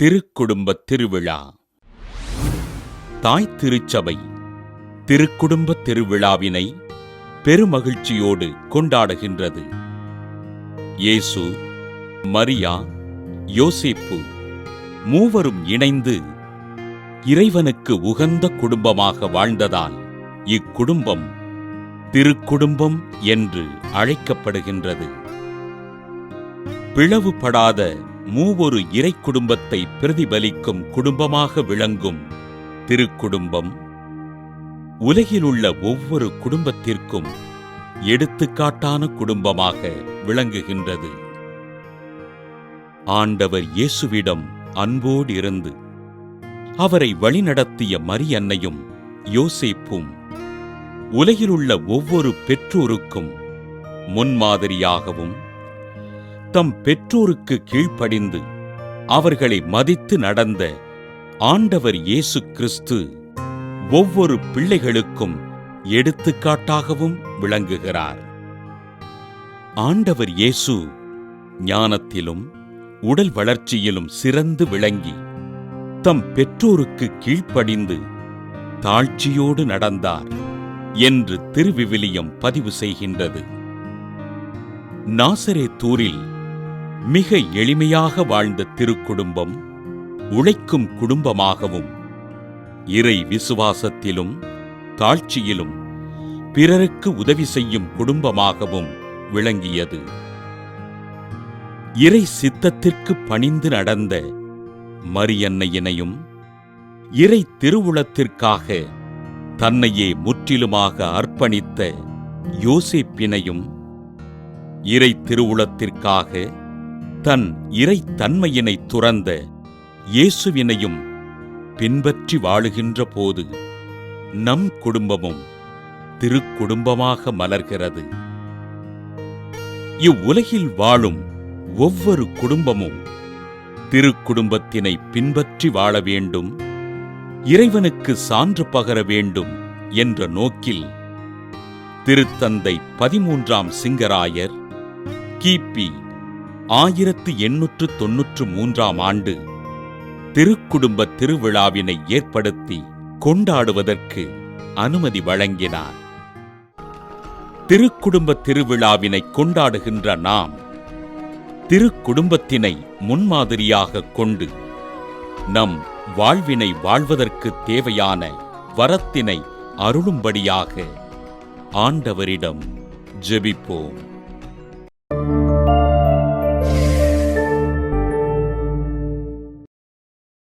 திருக்குடும்பத் திருவிழா. தாய் திருச்சபை திருக்குடும்ப திருவிழாவினை பெருமகிழ்ச்சியோடு கொண்டாடுகின்றது. இயேசு மரியா யோசேப்பு மூவரும் இணைந்து இறைவனுக்கு உகந்த குடும்பமாக வாழ்ந்ததால் இக்குடும்பம் திருக்குடும்பம் என்று அழைக்கப்படுகின்றது. பிளவுபடாத மூவொரு இறை குடும்பத்தை பிரதிபலிக்கும் குடும்பமாக விளங்கும் திருக்குடும்பம். உலகிலுள்ள ஒவ்வொரு குடும்பத்திற்கும் எடுத்துக்காட்டான குடும்பமாக விளங்குகின்றது. ஆண்டவர் இயேசுவிடம் அன்போடு இருந்து அவரை வழிநடத்திய மரியன்னையும் யோசேப்பும் உலகிலுள்ள ஒவ்வொரு பெற்றோருக்கும் முன்மாதிரியாகவும் தம் பெற்றோருக்கு கீழ்ப்படிந்து அவர்களை மதித்து நடந்த ஆண்டவர் இயேசு கிறிஸ்து ஒவ்வொரு பிள்ளைகளுக்கும் எடுத்துக்காட்டாகவும் விளங்குகிறார். ஆண்டவர் இயேசு ஞானத்திலும் உடல் வளர்ச்சியிலும் சிறந்து விளங்கி தம் பெற்றோருக்கு கீழ்ப்படிந்து தாழ்ச்சியோடு நடந்தார் என்று திருவிவிலியம் பதிவு செய்கின்றது. நாசரே தூரில் மிக எளிமையாக வாழ்ந்த திருக்குடும்பம் உழைக்கும் குடும்பமாகவும் இறை விசுவாசத்திலும் தாழ்ச்சியிலும் பிறருக்கு உதவி செய்யும் குடும்பமாகவும் விளங்கியது. இறை சித்தத்திற்கு பணிந்து நடந்த மரியன்னையினையும் இறை திருவுளத்திற்காக தன்னையே முற்றிலுமாக அர்ப்பணித்த யோசேப்பினையும் இறை திருவுளத்திற்காக தன் இறை தன்மையினை துறந்த இயேசுவினையும் பின்பற்றி வாழுகின்ற போது நம் குடும்பமும் திருக்குடும்பமாக மலர்கிறது. இவ்வுலகில் வாழும் ஒவ்வொரு குடும்பமும் திருக்குடும்பத்தினை பின்பற்றி வாழ வேண்டும் இறைவனுக்கு சான்று பகர வேண்டும் என்ற நோக்கில் திருத்தந்தை பதிமூன்றாம் சிங்கராயர் கிபி ஆயிரத்து எண்ணூற்று தொன்னூற்று மூன்றாம் ஆண்டு திருக்குடும்ப திருவிழாவினை ஏற்படுத்தி கொண்டாடுவதற்கு அனுமதி வழங்கினார். திருக்குடும்ப திருவிழாவினை கொண்டாடுகின்ற நாம் திருக்குடும்பத்தினை முன்மாதிரியாக கொண்டு நம் வாழ்வினை வாழ்வதற்கு தேவையான வரத்தினை அருளும்படியாக ஆண்டவரிடம் ஜெபிப்போம்.